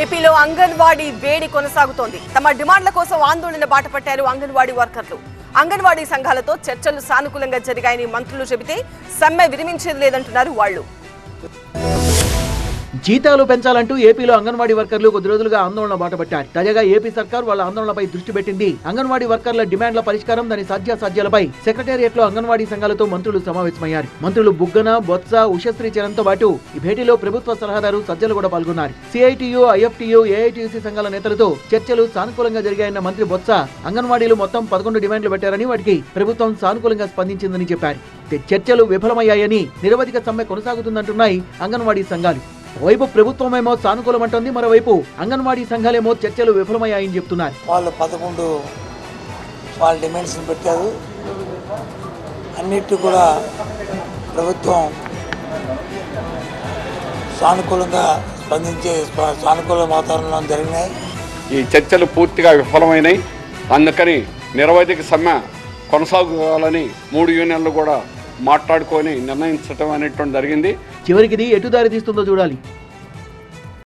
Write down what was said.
ఏపీలో అంగన్వాడీ వేడి కొనసాగుతోంది. తమ డిమాండ్ల కోసం ఆందోళన బాటపట్టారు అంగన్వాడీ వర్కర్లు. అంగన్వాడీ సంఘాలతో చర్చలు సానుకూలంగా జరిగాయని మంత్రులు చెబితే సమ్మె విరమించేది లేదంటున్నారు వాళ్ళు. జీతాలు పెంచాలంటూ ఏపీలో అంగన్వాడీ వర్కర్లు కొద్ది రోజులుగా ఆందోళన బాటపట్టారు తాజాగా ఏపీ సర్కార్ వాళ్ళ ఆందోళనపై దృష్టి పెట్టింది. అంగన్వాడీ వర్కర్ల డిమాండ్ల పరిష్కారం దాని సాధ్యాసాధ్యాలపై సెక్రటేరియట్లో అంగన్వాడీ సంఘాలతో మంత్రులు సమావేశమయ్యారు. మంత్రులు బుగ్గన బొత్స ఉషశ్రీ చరణ్తో పాటు ఈ భేటీలో ప్రభుత్వ సలహాదారు సజ్జలు కూడా పాల్గొన్నారు. సిఐటియు ఐఎఫ్టియు ఏఐటియుసి సంఘాల నేతలతో చర్చలు సానుకూలంగా జరిగాయన్న మంత్రి బొత్స అంగన్వాడీలు మొత్తం పదకొండు డిమాండ్లు పెట్టారని వాటికి ప్రభుత్వం సానుకూలంగా స్పందించిందని చెప్పారు. చర్చలు విఫలమయ్యాయని నిరవధిక సమ్మె కొనసాగుతుందంటున్నాయి అంగన్వాడీ సంఘాలు. ఓవైపు ప్రభుత్వమేమో సానుకూలమంటోంది మరోవైపు అంగన్వాడీ సంఘాలేమో చర్చలు విఫలమయ్యాయని చెప్తున్నారు. వాళ్ళు పదకొండు వాళ్ళ డిమాండ్స్ని పెట్టారు అన్నిటి కూడా ప్రభుత్వం సానుకూలంగా స్పందించే స్ప- సానుకూల వాతావరణం జరిగినాయి. ఈ చర్చలు పూర్తిగా విఫలమైనాయి. అందుకని నిరవధిక సమ్మె కొనసాగాలని మూడు యూనియన్లు కూడా మాట్లాడుకొని నిర్ణయించడం అనేటువంటి జరిగింది. చివరికి ఇది ఎటు దారి తీస్తుందో చూడాలి.